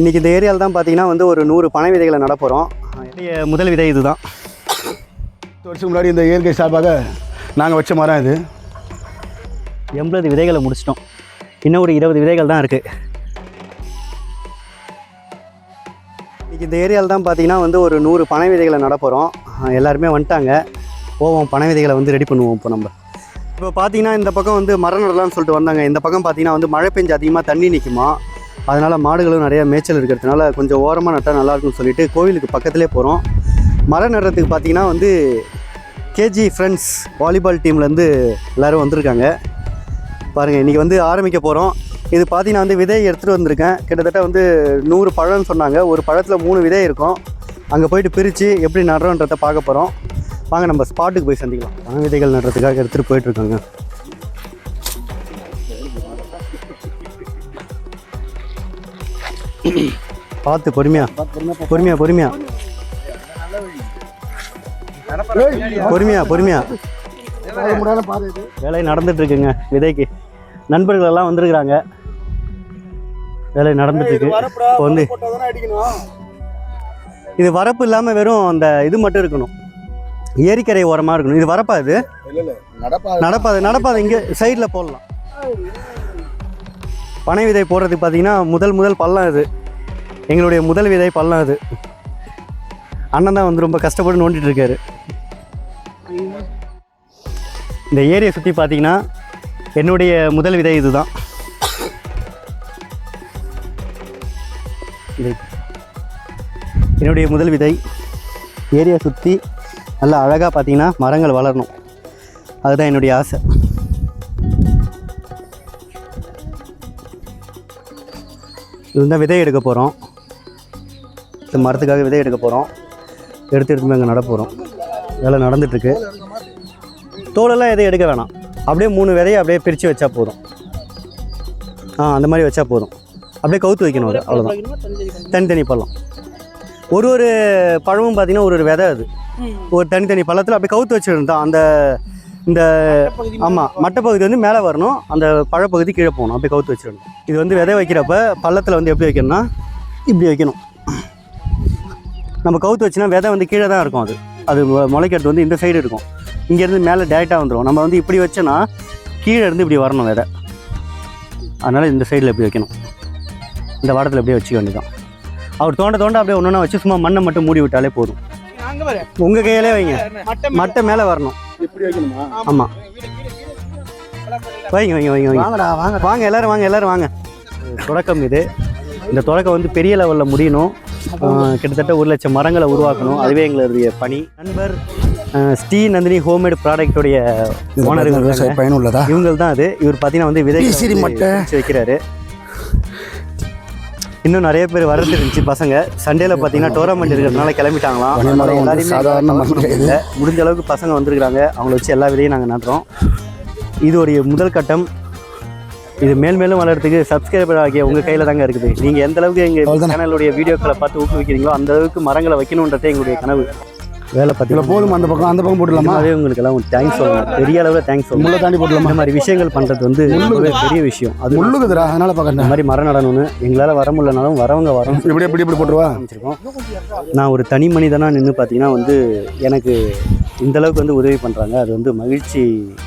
இன்றைக்கி இந்த ஏரியாவில் தான் பார்த்தீங்கன்னா வந்து ஒரு நூறு பனை விதைகளை நடப்போகிறோம் முதல் விதை இதுதான். பத்து வருஷம் முன்னாடி இந்த இயற்கை சார்பாக நாங்கள் வச்ச மரம் இது. எண்பது விதைகளை முடிச்சிட்டோம். இன்னும் ஒரு இருபது விதைகள் தான் இருக்குது இன்றைக்கி இந்த ஏரியாவில் தான் பார்த்தீங்கன்னா வந்து ஒரு நூறு பனை விதைகளை நடப்போகிறோம் எல்லாருமே வந்துட்டாங்க. போவோம் பனை விதைகளை வந்து ரெடி பண்ணுவோம் இப்போ நம்ம. இப்போ பார்த்தீங்கன்னா இந்த பக்கம் வந்து மரம் நடலாம்னு சொல்லிட்டு வந்தாங்க. இந்த பக்கம் பார்த்தீங்கன்னா வந்து மழை பெஞ்சு அதிகமாக தண்ணி நிற்குமா அதனால் மாடுகளும் நிறையா மேய்ச்சல் இருக்கிறதுனால கொஞ்சம் ஓரமாக நட்டால் நல்லாயிருக்கும்னு சொல்லிட்டு கோவிலுக்கு பக்கத்துலேயே போகிறோம் மரம் நடுறதுக்கு பார்த்தீங்கன்னா வந்து கேஜி ஃப்ரெண்ட்ஸ் வாலிபால் டீம்லேருந்து எல்லோரும் வந்திருக்காங்க. பாருங்கள் இன்றைக்கி வந்து ஆரம்பிக்க போகிறோம் இது பார்த்தீங்கன்னா வந்து விதை எடுத்துகிட்டு வந்திருக்கேன். கிட்டத்தட்ட வந்து நூறு பழம்னு சொன்னாங்க. ஒரு பழத்தில் மூணு விதை இருக்கும். அங்கே போயிட்டு பிரித்து எப்படி நடுறோன்றதை பார்க்க போகிறோம் வாங்க நம்ம ஸ்பாட்டுக்கு போய் சந்திக்கலாம். பழ விதைகள் நடுறதுக்காக எடுத்துகிட்டு போயிட்டுருக்காங்க பார்த்து பொறுமையா. பொறுமையா பொறுமையா. பொறுமையா பொறுமையா. வேலை நடந்துட்டு இருக்குங்க விதைக்கு. நண்பர்கள் எல்லாம் வந்திருக்கிறாங்க. வேலை நடந்துட்டு இருக்கு இப்போ வந்து இது வரப்பு இல்லாமல் வெறும் அந்த இது மட்டும் இருக்கணும். ஏரிக்கரை ஓரமாக இருக்கணும். இது வரப்பா இது? நடப்பாது நடப்பாது இங்கே சைடில் போடலாம். பனை விதை போடுறதுக்கு பார்த்தீங்கன்னா முதல் முதல் பள்ளம் இது எங்களுடைய முதல் விதை பள்ளம் அது. அண்ணன் தான் வந்து ரொம்ப கஷ்டப்பட்டு நோண்டிட்டு இருக்காரு. இந்த ஏரியை சுற்றி பார்த்தீங்கன்னா என்னுடைய முதல் விதை இதுதான். தான் என்னுடைய முதல் விதை. ஏரியை சுற்றி நல்லா அழகாக பார்த்தீங்கன்னா மரங்கள் வளரணும். அதுதான் என்னுடைய ஆசை. இதுதான் விதை எடுக்க போகிறோம் இந்த மரத்துக்காக விதை எடுக்க போகிறோம் எடுத்து எடுத்து அங்கே நட போகிறோம் வேலை நடந்துட்டுருக்கு. தோலெல்லாம் எதையும் எடுக்க வேணாம். அப்படியே மூணு விதையை அப்படியே பிரித்து வச்சா போதும். ஆ அந்த மாதிரி வச்சா போதும். அப்படியே கவுத்து வைக்கணும் அது அவ்வளோதான் தனித்தனி பழம் ஒரு ஒரு பழமும் பார்த்தீங்கன்னா ஒரு ஒரு விதை அது. ஒரு தனித்தனி பழத்தில் அப்படியே கவுத்து வச்சுருந்தோம் அந்த இந்த ஆமாம் மட்டப்பகுதி வந்து மேலே வரணும். அந்த பழப்பகுதி கீழே போகணும். அப்படியே கவுத்து வச்சிடணும். இது வந்து விதை வைக்கிறப்ப பள்ளத்தில் வந்து எப்படி வைக்கணும்னா இப்படி வைக்கணும். நம்ம கவுத்து வச்சுனா விதை வந்து கீழே தான் இருக்கும் அது. அது முளைக்கிறது வந்து இந்த சைடு இருக்கும். இங்கேருந்து மேலே டேரெக்டாக வந்துடும் நம்ம வந்து இப்படி வச்சோன்னா கீழே இருந்து இப்படி வரணும் விதை. அதனால் இந்த சைடில் இப்படி வைக்கணும்? இந்த வாரத்தில் அப்படியே வச்சுக்க வேண்டியதான் அவர் தோண்ட தோண்ட அப்படியே ஒன்று வச்சு சும்மா மண்ணை மட்டும் மூடி விட்டாலே போதும். உங்கள் கையிலே வைங்க. மட்டை மேலே வரணும். ஆமாம் வைங்க வைங்க வைங்க வைங்க. வாங்கடா வாங்க வாங்க எல்லாரும் வாங்க எல்லாரும் வாங்க. தொடக்கம் இது. இந்த தொடக்கம் வந்து பெரிய லெவலில் முடியணும். கிட்டத்தட்ட ஒரு லட்சம் மரங்களை உருவாக்கணும். அதுவே எங்களுடைய பணி. நண்பர் ஸ்ரீ நந்தினி ஹோம்மேட் ப்ராடக்ட்டுடைய ஓனர்கள் பயனுள்ளதா இவங்க தான் அது. இவர் பார்த்தீங்கன்னா வந்து விதை. வைக்கிறாரு. இன்னும் நிறைய பேர் வரது இருந்துச்சு. பசங்க சண்டேல பார்த்தீங்கன்னா டோர்னமெண்ட் இருக்கிறதுனால கிளம்பிட்டாங்களாம். எல்லாரையுமே சாதாரண. இல்ல. முடிஞ்ச அளவுக்கு பசங்க வந்திருக்கிறாங்க. அவங்கள வச்சு எல்லா விதையும் நாங்கள் நடுறோம் இது ஒரு முதல் கட்டம். இது மேல் மேலும் வளர்றதுக்கு சப்ஸ்கிரைபர் ஆகிய உங்கள் கையில் தாங்க இருக்குது. நீங்கள் எந்த அளவுக்கு எங்கள். சேனலுடைய வீடியோக்களை பார்த்து ஊக்குவிக்கிறீங்களோ அந்த அளவுக்கு மரங்களை வைக்கணுன்றதே எங்களுடைய கனவு. வேலை பார்த்தீங்கன்னா போதும் அந்த பக்கம் அந்த பக்கம் போட்டுடலாமா? நிஜமாவே உங்களுக்கு எல்லாம் தேங்க்ஸ் சொல்லணும் பெரிய அளவில் தேங்க்ஸ் சொல்லணும் முள்ளை தாண்டி போட்டுடலாமா? இந்த மாதிரி விஷயங்கள் பண்ணுறது வந்து ரொம்பவே பெரிய விஷயம். அது முள்ளுக்குதுடா அதனால இந்த பார்க்கறேன் மாதிரி மரம் நடணும்னு எங்களால் வர முடியலனாலும் வரவங்க வரோம். இப்படி இப்படி இப்படி போட்டுருவா? ஆரம்பிச்சிருக்கோம். நான் ஒரு தனி மனிதனாக நின்று பார்த்தீங்கன்னா வந்து எனக்கு இந்த அளவுக்கு வந்து உதவி பண்ணுறாங்க அது வந்து மகிழ்ச்சி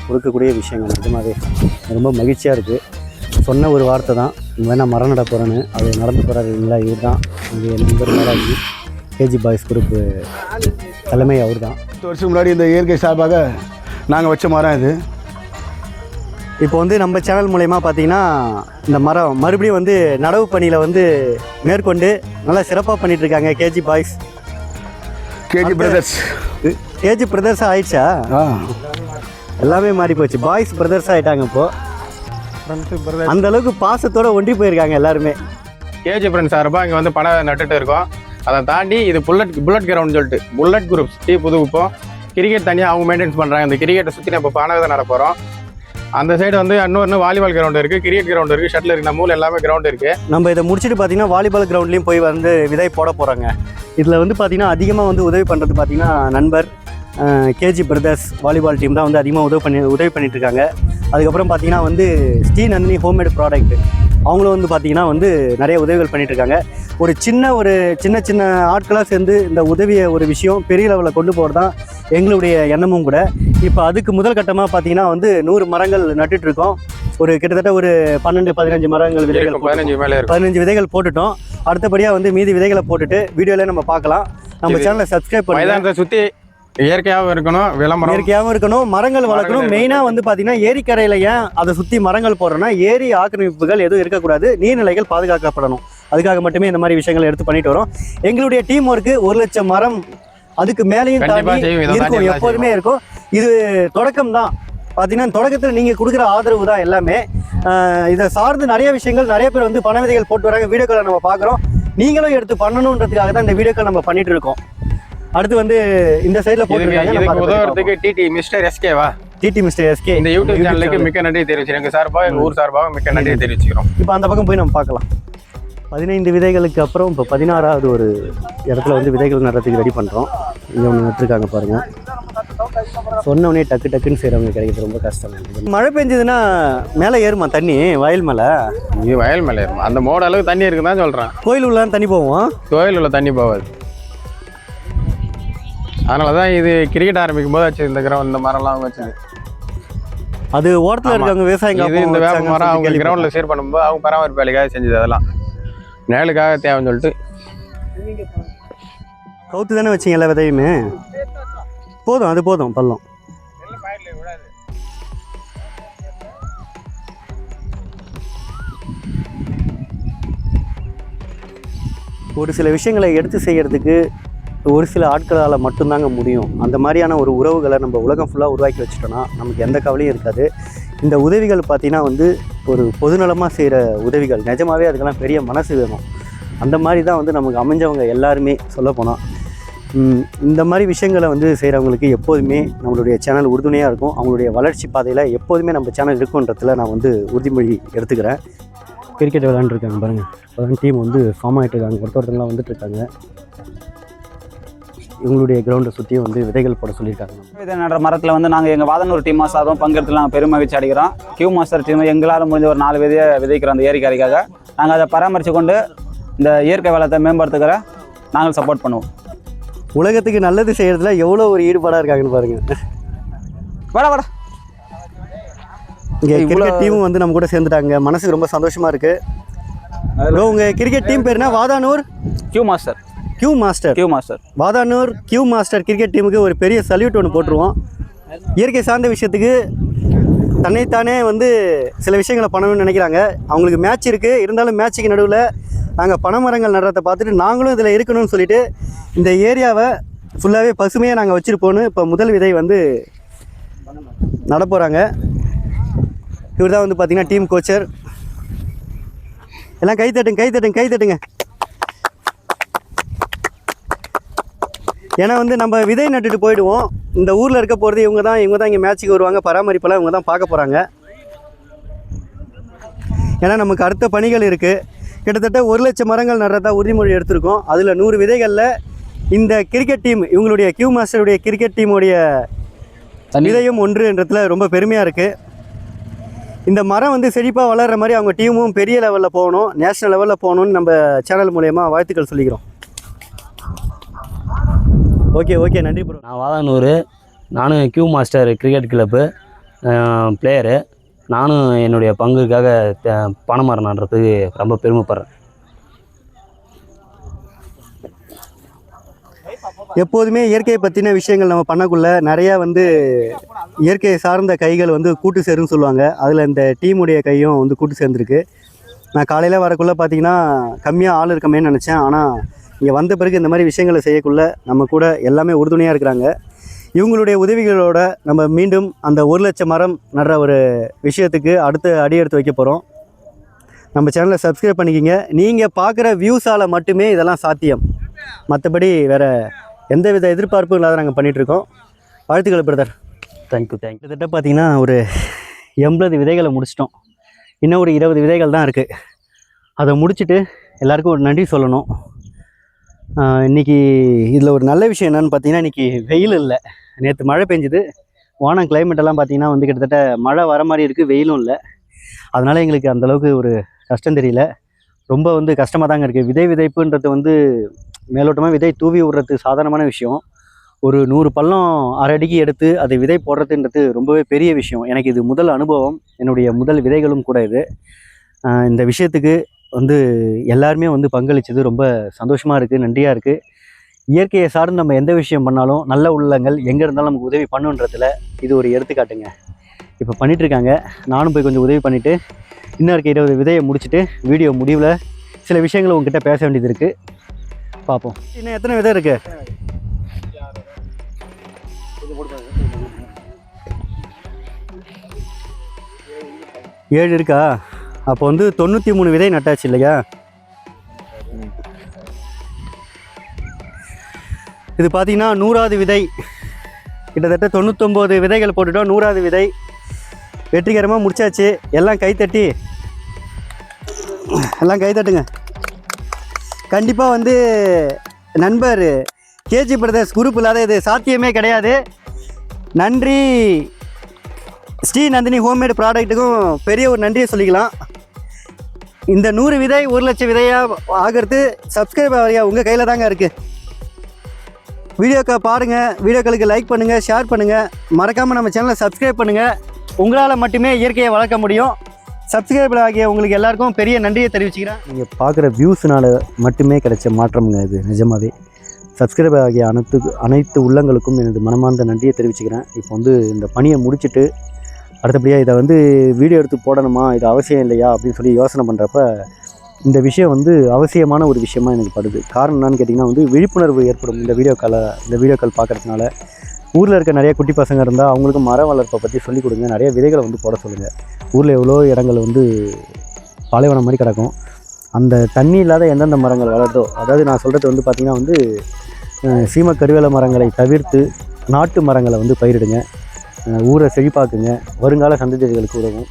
கொடுக்கக்கூடிய விஷயங்கள். நிஜமாவே. ரொம்ப மகிழ்ச்சியாக இருக்குது சொன்ன ஒரு வார்த்தை தான். வேணா மரம் நட போகிறேன்னு அது நடந்து போகிறாரு இல்லைங்களா இவர் தான் அது நண்பர் கேஜி பாய்ஸ் குரூப் தலைமை அவர் தான் பத்து வருஷம் முன்னாடி இந்த இயற்கை சார்பாக நாங்கள் வச்ச மரம் இது. இப்போ வந்து நம்ம சேனல் மூலயமா பார்த்தீங்கன்னா இந்த மரம் மறுபடியும் வந்து நடவு பணியில் வந்து மேற்கொண்டு நல்லா சிறப்பாக பண்ணிட்டு இருக்காங்க KG boys KG brothers KG brothers ஆயிடுச்சா? எல்லாமே மாறி போச்சு. பாய்ஸ் பிரதர்ஸ் ஆயிட்டாங்க இப்போ. அந்த அளவுக்கு பாசத்தோட ஒன்றி போயிருக்காங்க எல்லாருமே. கேஜி ஃப்ரெண்ட் சார்பாக இங்கே வந்து பணம் நட்டுட்டு இருக்கோம். அதை தாண்டி இது புல்லட் புல்லட் கிரவுண்ட் சொல்லிட்டு புல்லட் குரூப் டீ புதுக்குப்போம் கிரிக்கெட் தனியாக அவங்க மெயின்டைன்ஸ் பண்ணுறாங்க இந்த கிரிக்கெட்டை சுற்றி நம்ம பானகத்தை நட போகிறோம் அந்த சைடு வந்து இன்னொரு வாலிபால் கிரவுண்ட் இருக்குது கிரிக்கெட் கிரவுண்ட் இருக்குது ஷட்டில் இருக்குது நம்ம எல்லாமே கிரவுண்ட் இருக்குது நம்ம இதை முடிச்சுட்டு பார்த்தீங்கன்னா வாலிபால் கிரவுண்ட்லேயும் போய் வந்து விதை போட போகிறாங்க இதில் வந்து பார்த்தீங்கன்னா அதிகமாக வந்து உதவி பண்ணுறது பார்த்தீங்கன்னா நண்பர் கேஜி பிரதர்ஸ் வாலிபால் டீம் தான் வந்து அதிகமாக உதவி பண்ணி உதவி பண்ணிட்டு இருக்காங்க. அதுக்கப்புறம் பார்த்தீங்கன்னா வந்து ஸ்ரீ நந்தினி ஹோம்மேட் ப்ராடக்ட் அவங்களும் வந்து பார்த்தீங்கன்னா வந்து நிறைய உதவிகள் பண்ணிட்டு இருக்காங்க ஒரு சின்ன ஒரு சின்ன சின்ன ஆட்களாக சேர்ந்து இந்த உதவியை ஒரு விஷயம் பெரிய லெவலில் கொண்டு போகிறது தான் எங்களுடைய எண்ணமும் கூட. இப்போ அதுக்கு முதல் கட்டமாக பார்த்தீங்கன்னா வந்து நூறு மரங்கள் நட்டுட்டு இருக்கோம் ஒரு கிட்டத்தட்ட ஒரு பன்னெண்டு பதினஞ்சு மரங்கள் விதைகள் பதினஞ்சு மேலே பதினஞ்சு விதைகள் போட்டுட்டோம். அடுத்தபடியாக வந்து மீதி விதைகளை போட்டுட்டு வீடியோல நம்ம பார்க்கலாம். நம்ம சேனலை சப்ஸ்கிரைப் பண்ணுங்க. மைதானத்தை சுற்றி இயற்கையாகவும் இருக்கணும் விளம்பரம். இயற்கையாகவும் இருக்கணும் மரங்கள் வளர்க்கணும். மெயினாக வந்து பார்த்தீங்கன்னா ஏரிக்கரையில் ஏன் அதை சுற்றி மரங்கள் போடுறோன்னா ஏரி ஆக்கிரமிப்புகள் எதுவும் இருக்கக்கூடாது. நீர்நிலைகள் பாதுகாக்கப்படணும். அதுக்காக மட்டுமே இந்த மாதிரி விஷயங்கள் எடுத்து பண்ணிட்டு வரோம். எங்களுடைய டீம் ஒர்க்கு ஒரு லட்சம் மரம் அதுக்கு மேலேயும் தாண்டி இருக்கும். எப்போதுமே இருக்கும். இது தொடக்கம் தான். பார்த்தீங்கன்னா தொடக்கத்தில் நீங்கள் கொடுக்குற ஆதரவு தான் எல்லாமே. இதை சார்ந்து நிறைய விஷயங்கள் நிறைய பேர் வந்து பண விதைகள் போட்டு வராங்க. வீடியோக்களை நம்ம பார்க்குறோம். நீங்களும் எடுத்து பண்ணணுன்றதுக்காக தான் இந்த வீடியோக்கள் நம்ம பண்ணிட்டு இருக்கோம். அடுத்து வந்து இந்த சைடில் போட்டுருக்காங்க. உதவுறதுக்கு டிடி மிஸ்டர் எஸ்கேவா டிடி மிஸ்டர் எஸ்கே இந்த யூடியூப் சேனலுக்கு மிக்க நன்றி தெரிவிச்சுக்கிறேன். எங்க சார்பாக எங்க ஊர் சார்பாக மிக்க நன்றி தெரிவிச்சுக்கிறோம். இப்போ அந்த பக்கம் போய் நம்ம பார்க்கலாம். பதினைந்து விதைகளுக்கு அப்புறம் இப்போ பதினாறாவது ஒரு இடத்துல வந்து விதைகள் நடுறதுக்கு ரெடி பண்ணுறோம் இங்கே ஒன்று நட்டுருக்காங்க பாருங்கள் சொன்ன உடனே டக்கு டக்குன்னு செய்கிறவங்க கிடைக்கிறது ரொம்ப கஷ்டம். மழை பெஞ்சதுன்னா மேலே ஏறுமா தண்ணி? வயல் மேலே? இது வயல் மேலே இருக்கும் அந்த மோட அளவுக்கு தண்ணி இருக்குன்னு தான் சொல்கிறேன் கோயில் உள்ள தண்ணி போவோம்? கோயில் உள்ள தண்ணி போகாது. அதனால தான் இது கிரிக்கெட் ஆரம்பிக்கும் போது வச்சு இந்த கிரவுண்ட் இந்த மரம்லாம் வச்சது. அது ஓரத்தில் ஆமா. இருக்கவங்க விவசாயம் இது இந்த வேப்ப மரம் அவங்க. கிரவுண்டில் சீர் பண்ணும்போது அவங்க பராமரிப்பு வேலைக்காக செஞ்சது அதெல்லாம். நிழலுக்காக தேவைன்னு சொல்லிட்டு. கவுத்து தானே வச்சிங்க எல்லா விதையுமே? போதும் அது போதும் பள்ளம். ஒரு சில விஷயங்களை எடுத்து செய்யறதுக்கு ஒரு சில ஆட்களால் மட்டும்தாங்க முடியும். அந்த மாதிரியான ஒரு உறவுகளை நம்ம உலகம் ஃபுல்லாக உருவாக்கி வச்சுட்டோன்னா நமக்கு எந்த கவலையும் இருக்காது. இந்த உதவிகள் பார்த்திங்கன்னா வந்து ஒரு பொதுநலமாக செய்கிற உதவிகள். நிஜமாகவே அதுக்கெல்லாம் பெரிய மனசு வேணும். அந்த மாதிரி தான் வந்து நமக்கு அமைஞ்சவங்க எல்லாருமே சொல்லப்போனால் இந்த மாதிரி விஷயங்களை வந்து செய்கிறவங்களுக்கு எப்போதுமே நம்மளுடைய சேனல் உறுதுணையாக இருக்கும். அவங்களுடைய வளர்ச்சி பாதையில் எப்போதுமே நம்ம சேனல் இருக்குன்றதுல நான் வந்து உறுதிமொழி எடுத்துக்கிறேன். கிரிக்கெட் விளாண்டுருக்காங்க பாருங்கள் இப்போதான் டீம் வந்து ஃபார்ம் ஆகிட்டு இருக்காங்க. ஒருத்தர் ஒருத்தங்களாம் வந்துட்டு இருக்காங்க. இவங்களுடைய கிரவுண்டை சுற்றியும் வந்து விதைகள் போட சொல்லியிருக்காங்க. விதை நடுற மரத்தில் வந்து நாங்கள் எங்கள் வாதனூர் டீம் சார்பும் பங்கெடுத்து நாங்கள் பெரும் மகிழ்ச்சி அடைக்கிறோம் கியூ மாஸ்டர் டீம் எங்களால் முடிஞ்ச ஒரு நாலு விதையை விதைக்கிறோம் அந்த ஏரிக்கரைக்காக. நாங்கள் அதை பராமரித்து கொண்டு இந்த இயற்கை வளத்தை மேம்படுத்துக்கிற நாங்கள் சப்போர்ட் பண்ணுவோம். உலகத்துக்கு நல்லது செய்கிறதுல எவ்வளோ ஒரு ஈடுபாடாக இருக்காங்கன்னு பாருங்கள் வாடா வாடா. இங்கே கிரிக்கெட் டீமும் வந்து நம்ம கூட சேர்ந்துட்டாங்க. மனசுக்கு ரொம்ப சந்தோஷமாக இருக்குது உங்கள் கிரிக்கெட் டீம் பேர் என்ன? Vadanur? Q master Q master Q master Vadanur Q master cricket டீமுக்கு ஒரு பெரிய சல்யூட் ஒன்று போட்டுருவோம். இயற்கை சார்ந்த விஷயத்துக்கு தன்னைத்தானே வந்து சில விஷயங்களை பண்ணணும்னு நினைக்கிறாங்க. அவங்களுக்கு மேட்ச் இருக்குது இருந்தாலும் மேட்ச்சுக்கு நடுவில் நாங்கள் பனைமரங்கள் நடுறதை பார்த்துட்டு நாங்களும் இதில் இருக்கணும்னு சொல்லிட்டு இந்த ஏரியாவை ஃபுல்லாகவே பசுமையாக நாங்கள் வச்சுருப்போன்னு இப்போ முதல் விதை வந்து நட போகிறாங்க இவர் தான் வந்து பார்த்தீங்கன்னா டீம் கோச்சர் எல்லாம் கை தட்டுங்க கை ஏன்னா வந்து நம்ம விதை நட்டுட்டு போயிடுவோம். இந்த ஊரில் இருக்க போகிறது இவங்க தான் இவங்க தான் இங்கே மேட்ச்சுக்கு வருவாங்க பராமரிப்பெல்லாம் இவங்க தான் பார்க்க போகிறாங்க ஏன்னா நமக்கு அடுத்த பணிகள் இருக்குது கிட்டத்தட்ட ஒரு லட்சம் மரங்கள் நடுறதா உறுதிமொழி எடுத்திருக்கோம். அதில் நூறு விதைகளில் இந்த கிரிக்கெட் டீம் இவங்களுடைய கியூ மாஸ்டருடைய கிரிக்கெட் டீமுடைய விதையும் ஒன்றுன்றதுல ரொம்ப பெருமையாக இருக்குது இந்த மரம் வந்து செழிப்பாக வளர்கிற மாதிரி அவங்க டீமும் பெரிய லெவலில் போகணும் நேஷனல் லெவலில் போகணும்னு நம்ம சேனல் மூலயமா வாழ்த்துக்கள் சொல்லிக்கிறோம். Okay okay. நன்றி ப்ரோ நான் வாதானூர். நானும் Q master cricket club player நானும் என்னுடைய பங்குக்காக பனைமரம் நடுறதுக்கு ரொம்ப பெருமைப்படுறேன். எப்போதுமே இயற்கையை பற்றின விஷயங்கள் நம்ம பண்ணக்குள்ள நிறையா வந்து இயற்கையை சார்ந்த கைகள் வந்து கூட்டு சேருன்னு சொல்லுவாங்க. அதில் இந்த டீமுடைய கையும் வந்து கூட்டு சேர்ந்துருக்கு. நான் காலையில் வரக்குள்ளே பார்த்தீங்கன்னா கம்மியாக ஆள் இருக்கமேன்னு நினச்சேன். ஆனால் இங்கே வந்த பிறகு இந்த மாதிரி விஷயங்களை செய்யக்குள்ள நம்ம கூட எல்லாமே உறுதுணையாக இருக்கிறாங்க. இவங்களுடைய உதவிகளோட நம்ம மீண்டும் அந்த ஒரு லட்சம் மரம் நடுற ஒரு விஷயத்துக்கு அடுத்த அடி எடுத்து வைக்க போகிறோம் நம்ம சேனலை சப்ஸ்கிரைப் பண்ணிக்கிங்க. நீங்கள் பார்க்குற வியூஸால் மட்டுமே இதெல்லாம் சாத்தியம். மற்றபடி வேறு எந்தவித எதிர்பார்ப்பும் இல்லாத நாங்கள் பண்ணிகிட்ருக்கோம் வாழ்த்துக்கள் பிரதர் தேங்க்யூ தேங்க்யூ கிட்டத்தட்ட பார்த்தீங்கன்னா ஒரு எண்பது விதைகளை முடிச்சிட்டோம். இன்னும் ஒரு இருபது விதைகள் தான் இருக்குது அதை முடிச்சுட்டு எல்லாருக்கும் ஒரு நன்றி சொல்லணும். இன்றைக்கி இன்னைக்கு இதில் ஒரு நல்ல விஷயம் என்னன்னு பார்த்தீங்கன்னா இன்றைக்கி வெயில் இல்லை. நேற்று மழை பெஞ்சுது. வானம் கிளைமேட்டெல்லாம் எல்லாம் பார்த்தீங்கன்னா வந்து கிட்டத்தட்ட மழை வர மாதிரி இருக்குது வெயிலும் இல்லை. அதனால் எங்களுக்கு அந்தளவுக்கு ஒரு கஷ்டம் தெரியல. ரொம்ப வந்து கஷ்டமாக தாங்க இருக்குது விதை விதைப்புன்றது வந்து மேலோட்டமாக விதை தூவி விடுறது சாதாரணமான விஷயம். ஒரு நூறு பள்ளம் அரை அடிக்கு எடுத்து அதை விதை போடுறதுன்றது ரொம்பவே பெரிய விஷயம். எனக்கு இது முதல் அனுபவம். என்னுடைய முதல் விதைகளும் கூட இது. இந்த விஷயத்துக்கு வந்து எல்லாருமே வந்து பங்களித்தது ரொம்ப சந்தோஷமாக இருக்குது நன்றியாக இருக்குது இயற்கையை சார்ந்து நம்ம எந்த விஷயம் பண்ணாலும் நல்ல உள்ளங்கள் எங்கே இருந்தாலும் நமக்கு உதவி பண்ணுன்றதுல இது ஒரு எடுத்துக்காட்டுங்க. இப்போ பண்ணிட்டு இருக்காங்க. நானும் போய் கொஞ்சம் உதவி பண்ணிவிட்டு இன்னும் இருக்க இருபது விதையை முடிச்சுட்டு வீடியோ முடிவில் சில விஷயங்களை உங்ககிட்ட பேச வேண்டியது இருக்குது பார்ப்போம் இன்னும் எத்தனை விதை இருக்குது ஏழு இருக்கா? அப்போ வந்து தொண்ணூற்றி மூணு விதை நட்டாச்சு இல்லையா? இது பார்த்தீங்கன்னா நூறாவது விதை. கிட்டத்தட்ட தொண்ணூத்தொம்பது விதைகள் போட்டுட்டோம் நூறாவது விதை. வெற்றிகரமாக முடிச்சாச்சு. எல்லாம் கைத்தட்டி. எல்லாம் கைத்தட்டுங்க கண்டிப்பாக வந்து நண்பர் கேஜி பிரதர்ஸ் குரூப் இல்லாத இது சாத்தியமே கிடையாது. நன்றி. ஸ்ரீ நந்தினி ஹோம்மேடு ப்ராடக்ட்டுக்கும் பெரிய ஒரு நன்றியை சொல்லிக்கலாம். இந்த நூறு விதை ஒரு லட்சம் விதையாக ஆகிறது சப்ஸ்கிரைப் ஆகியா உங்கள் கையில் தாங்க இருக்குது வீடியோக்கா பாருங்கள் வீடியோக்களுக்கு லைக் பண்ணுங்கள் ஷேர் பண்ணுங்கள் மறக்காமல் நம்ம சேனலை சப்ஸ்கிரைப் பண்ணுங்கள் உங்களால் மட்டுமே இயற்கையை வளர்க்க முடியும். சப்ஸ்கிரைபர் ஆகிய உங்களுக்கு எல்லாருக்கும் பெரிய நன்றியை தெரிவிச்சுக்கிறேன். நீங்கள் பார்க்குற வியூஸ்னால மட்டுமே கிடைச்ச மாற்றம்ங்க இது நிஜமாவே. சப்ஸ்கிரைபர் ஆகிய அனைத்து அனைத்து உள்ளங்களுக்கும் எனது மனமார்ந்த நன்றியை தெரிவிச்சுக்கிறேன். இப்போ வந்து இந்த பணியை முடிச்சுட்டு அடுத்தபடியாக இதை வந்து வீடியோ எடுத்து போடணுமா? இது அவசியம் இல்லையா? அப்படின்னு சொல்லி யோசனை பண்ணுறப்ப இந்த விஷயம் வந்து அவசியமான ஒரு விஷயமா எனக்கு படுது. காரணம் என்னன்னு கேட்டிங்கன்னா வந்து விழிப்புணர்வு ஏற்படும் இந்த வீடியோ காலை இந்த வீடியோக்கள் பார்க்குறதுனால. ஊரில் இருக்க நிறைய குட்டி பசங்க இருந்தால் அவங்களுக்கு மர வளர்ப்பை பற்றி சொல்லிக் கொடுங்க. நிறைய விதைகளை வந்து போட சொல்லுங்கள் ஊரில் எவ்வளோ இடங்கள் வந்து பாலைவனம் மாதிரி கிடக்கும். அந்த தண்ணி இல்லாத எந்தெந்த மரங்கள் வளருதோ அதாவது நான் சொல்கிறது வந்து பார்த்திங்கன்னா வந்து அஹ், சீம கருவேல மரங்களை தவிர்த்து நாட்டு மரங்களை வந்து பயிரிடுங்க. ஊரை செழிப்பாக்குங்க. வருங்கால சந்ததிகளுக்கு உதவும்.